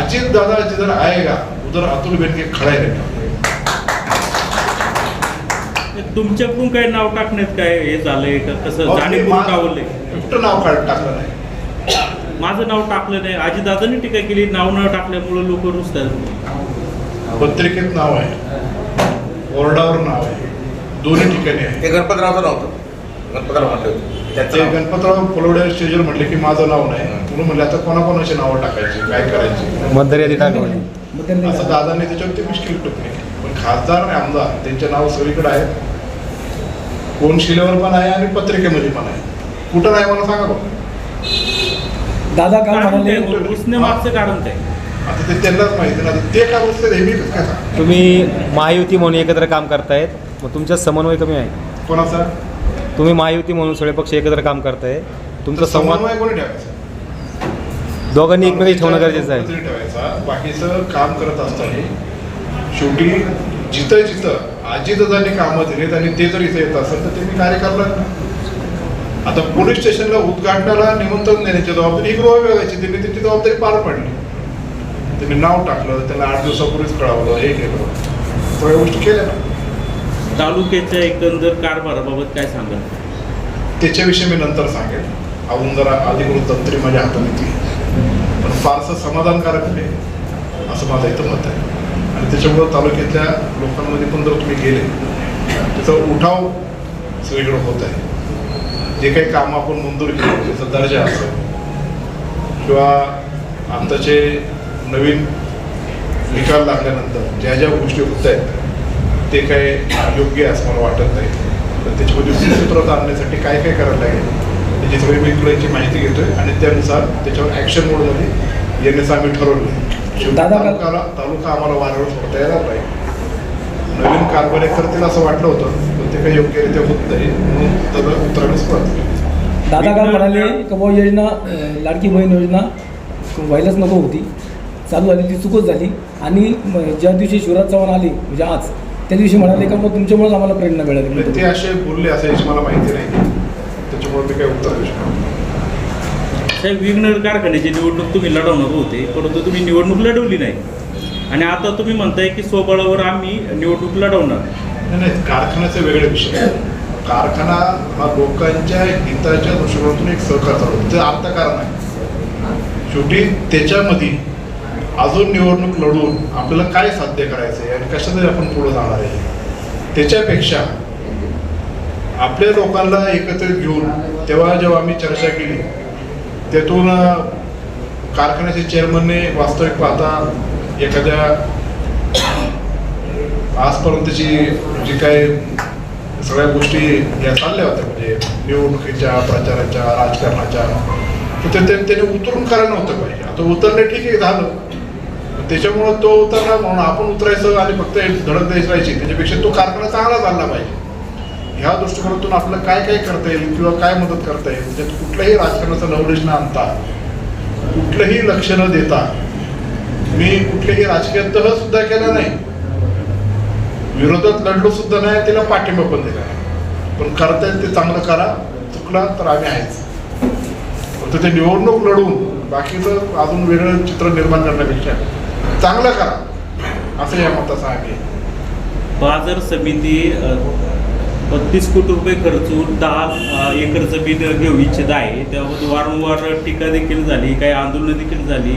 अजित दादा जिधर आएगा उधर अतुल बेनके खड़ा ही रहेगा तुमच्याकडून काय नाव टाकण्यात काय हे झालंय का? कसं जाणीवपूर्वक मा- आवडले कुठं नाव काढ टाकलं नाही? माझं नाव टाकलं नाही. अजितदादांनी टीका केली नाव न टाकल्यामुळे लोक रुसतात. पत्रिकेत नाव आहे. बोर्डावर नाव आहे. दोन्ही ठिकाणी आहे. ते गणपतरावचं नव्हतं गणपतराव म्हटलं ते. गणपतराव फुलवडे स्टेजवर म्हटले की माझं नाव नाही. म्हणून म्हणले आता कोणाकोणाची नावं टाकायची? काय करायची? मतदार यादी टाकली असं दादांनी त्याच्यावरती मुश्किल टोकली पण खासदार आणि आमदार त्यांचे नाव सगळीकडे आहेत. कोण शिलेवर पण आहे आणि पत्रिकेमध्ये पण आहे. कुठं नाही मला सांगा बघ दादा कारण म्हणाले काय रुसण्यामागचं कारण काय आता ते त्यांनाच माहिती ना. ते का बसते हे मी काय? तुम्ही महायुती म्हणून एकत्र काम करतायत. मग तुमचा समन्वय कमी आहे. कोणाचा? तुम्ही महायुती म्हणून सगळे पक्ष एकत्र काम करताय. तुमचा संवाद कोणी ठेवायचा? दोघांनी एकमेकांशी ठेवणं गरजेचं आहे. ठेवायचा? बाकीचं काम करत असताना शेवटी जिथं जिथं अजितदादांनी कामं दिलीत आणि ते जर इथे येत असेल तर ते मी कार्य करणार नाही. आता पोलीस स्टेशनला उद्घाटनाला निमंत्रण देण्याची जबाबदारी गृह विभागाची त्यांनी त्यांची जबाबदारी पार पाडली. त्यांनी नाव टाकलं त्याला आठ दिवसापूर्वीच कळवलं हे केलं. सगळ्या गोष्टी केल्या. ना तालुक्याच्या एकंदर कारभाराबाबत काय सांगाल? त्याच्याविषयी मी नंतर सांगेन अजून जरा अधिकृत तंत्री माझ्या हाताने ती. पण फारसं समाधानकारक आहे असं माझं इथं मत आहे. आणि त्याच्यामुळं तालुक्यातल्या लोकांमध्ये पण जर तुम्ही गेले त्याचा उठाव सगळीकडे होत आहे. जे काही कामं आपण मंजूर केलं त्याचा दर्जा असेल किंवा आताचे नवीन निकाल लागल्यानंतर ज्या ज्या गोष्टी होत आहेत ते काय योग्य आहे असं मला वाटत नाही. तर त्याच्यामध्ये सुसूत्रता आणण्यासाठी काय काय करायला लागेल? त्याची सगळी मी तुला याची माहिती घेतोय आणि त्यानुसार त्याच्यावर ॲक्शन मोडमध्ये येण्याचं आम्ही ठरवलं तालुकाला तालुका आम्हाला वारंवार सोडता येणार नाही. नवीन कारभार करतील असं वाटलं होतं पण ते काही योग्यरित्या होत नाही. म्हणून त्याला सुरुवात केली दादा काल म्हणाले की बुवा योजना लाडकी बहीण योजना व्हायलाच नको होती. चालू झाली ती चुकच झाली. आणि ज्या दिवशी शिवराज चव्हाण आले म्हणजे आज त्या दिवशी म्हणाले का मग तुमच्यामुळेच आम्हाला प्रेरणा म्हणजे ते मिळाली असे बोलले असं याची मला माहिती नाही. त्याच्यामुळे मी काही उत्तर देऊ शकतो. साहेब विघ्नर कारखान्याची निवडणूक तुम्ही लढवणार होते परंतु तुम्ही निवडणूक लढवली नाही. आणि आता तुम्ही म्हणताय की स्वबळावर आम्ही निवडणूक लढवणार. नाही नाही कारखान्याचे वेगळे विषय आहेत. कारखाना हा लोकांच्या हिताच्या दृष्टिकोनातून एक सहकार चालवतो ते अर्थकारण आहे. शेवटी त्याच्यामध्ये अजून निवडणूक लढवून आपल्याला काय साध्य करायचं आहे आणि कशातरी आपण पुढे जाणार आहे? त्याच्यापेक्षा आपल्या लोकांना एकत्रित घेऊन तेव्हा जेव्हा आम्ही चर्चा केली त्यातून कारखान्याचे चेअरमनने वास्तविक पाहता एखाद्या आजपर्यंतची जी काय सगळ्या गोष्टी या चालल्या होत्या म्हणजे निवडणुकीच्या प्रचाराच्या राजकारणाच्या तर त्याने उतरून करायला नव्हतं पाहिजे. आता उतरणे ठीक आहे झालं. त्याच्यामुळं तो उतरला म्हणून आपण उतरायचं आणि फक्त धडक द्यायची राहायची. त्याच्यापेक्षा तो कारखाना चांगला चालला पाहिजे. ह्या दृष्टिकोनातून आपलं काय काय करता येईल किंवा काय मदत करता येईल त्यात कुठल्याही राजकारणाचं नवलेश न आणता कुठलंही लक्ष न देता मी कुठलेही राजकीय तह सुद्धा केला नाही. विरोधात लढलो सुद्धा नाही त्याला पाठिंबा पण दिला पण करता येईल ते चांगलं करा चुकला तर आम्ही आहेच. फक्त ते निवडणूक लढून बाकीचं अजून वेगळं चित्र निर्माण करण्यापेक्षा. चांगलं करा. असं या मताचं आम्ही आहे. बाजार समिती बत्तीस कोटी रुपये खर्चून दहा एकर जमीन घेऊ इच्छित आहे. त्यामध्ये वारंवार टीका देखील झाली काही आंदोलनं देखील झाली.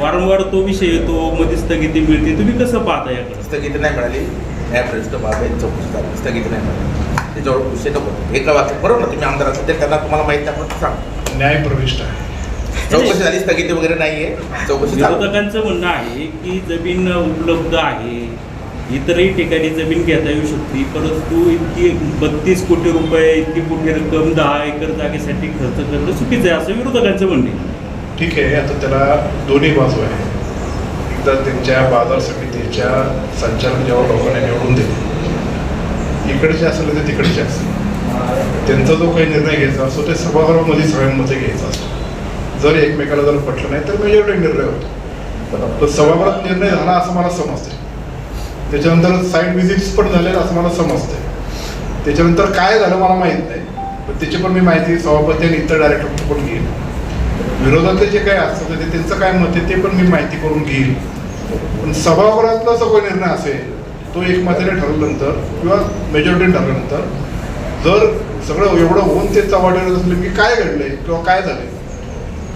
वारंवार तो विषय येतो मध्ये स्थगिती मिळते. तुम्ही कसं पाहता याकडे? स्थगिती नाही मिळाली. न्यायप्रविष्ट बाब यांनी चौकशी झाली. स्थगिती नाही मिळाली. त्याच्यावर विषय नको. एका वाक्य बरोबर ना तुम्ही आमदार असेल तर त्यांना तुम्हाला माहिती आहे आपण सांग न्याय प्रविष्ट आहे. चौकशी झाली स्थगिती वगैरे नाहीये चौकशी चालू. विरोधकांचं म्हणणं आहे की जमीन उपलब्ध आहे इतरही ठिकाणी जमीन घेता येऊ शकते परंतु इतकी बत्तीस कोटी रुपये इतकी मोठी रक्कम दहा एकर जागेसाठी खर्च करणं चुकीचं आहे असं विरोधकांचं म्हणणे आहे. ठीक आहे आता त्याला दोन्ही बाजू आहे एकदा त्यांच्या बाजार समितीच्या संचालक जेव्हा लोकांना निवडून दिले इकडचे असेल ते तिकडचे असेल त्यांचा जो काही निर्णय घ्यायचा असतो ते सभागृहामध्ये सगळ्यांमध्ये घ्यायचा असतो जर एकमेकाला जर पटलं नाही तर मेजॉरिटी निर्णय होतो. तर सभागृहात निर्णय झाला असं मला समजते त्याच्यानंतर साईड व्हिजिट्स पण झाले असं मला समजते त्याच्यानंतर काय झालं मला माहीत नाही. पण त्याची पण मी माहिती सभापती आणि इतर डायरेक्टर पण घेईन. विरोधातले जे काय असतं ते त्यांचं काय मत आहे ते पण मी माहिती करून घेईल पण सभागृहातला सगळं निर्णय असेल तो एकमताने ठरवल्यानंतर किंवा मेजॉरिटी ठरल्यानंतर जर सगळं एवढं होऊन ते चव्हाट्यावर असलं की काय घडलंय किंवा काय झालंय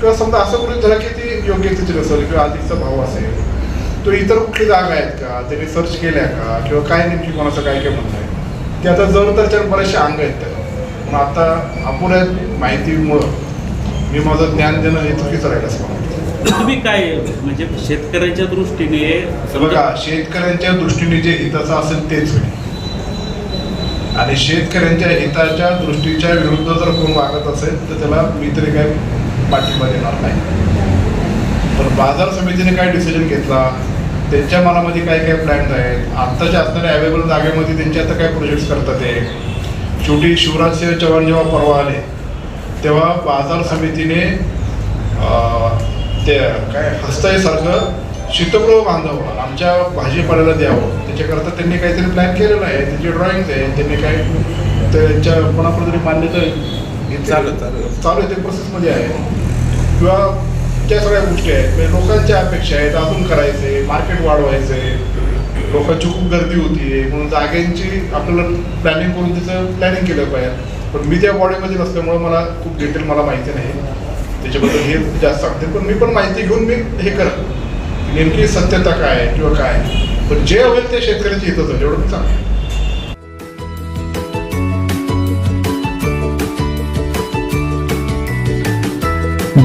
किंवा समजा असं गृहीत झालं की ती योग्य स्थिती नसेल किंवा अधिकचा भाव असेल तो इतर कुठली जागा आहेत का? त्यांनी सर्च केल्या का? किंवा काय नेमकी कोणाचं काय काय म्हणणं आहे? ते आता जर तर बरेचसे अंग आहेत त्याला. पण आता अपुऱ्या माहितीमुळं मी माझं ज्ञान देणं हे चुकीचं राहील असं मला. तुम्ही काय म्हणजे शेतकऱ्यांच्या दृष्टीने बघा शेतकऱ्यांच्या दृष्टीने जे हिताचं असेल तेच होईल. आणि शेतकऱ्यांच्या हिताच्या दृष्टीच्या विरुद्ध जर कोण वागत असेल तर त्याला मी तरी काय पाठिंबा देणार नाही. तर बाजार समितीने काय डिसिजन घेतला? त्यांच्या मनामध्ये काय काय प्लॅन्स आहेत? आत्ताच्या असणाऱ्या अवेलेबल जागेमध्ये त्यांचे आता काय प्रोजेक्ट्स करतात ते? शेवटी शिवराज सिंह चव्हाण जेव्हा परवा आले तेव्हा बाजार समितीने ते काय हस्तयसारखं शीतगृह बांधावं आमच्या भाजीपाल्याला द्यावं. त्याच्याकरता त्यांनी काहीतरी प्लॅन केलेला आहे. त्यांचे ड्रॉइंग्स आहे त्यांनी काय त्यांच्या कोणाकडे मान्यता चालू, चालू. आहे ते प्रोसेसमध्ये आहे. किंवा त्या सगळ्या गोष्टी आहेत. म्हणजे लोकांच्या अपेक्षा आहेत अजून करायचे मार्केट वाढवायचे लोकांची खूप गर्दी होती म्हणून जागेंची आपल्याला प्लॅनिंग करून त्याचं प्लॅनिंग केलं पाहिजे. पण मी त्या बॉडीमध्ये नसल्यामुळे मला खूप डिटेल मला माहिती नाही. त्याच्याबद्दल हे जास्त सांगते. पण मी पण माहिती घेऊन मी हे करत. नेमकी सत्यता काय आहे किंवा काय आहे. पण जे होईल ते शेतकऱ्याच्या हितच होईल एवढं मी सांगतो.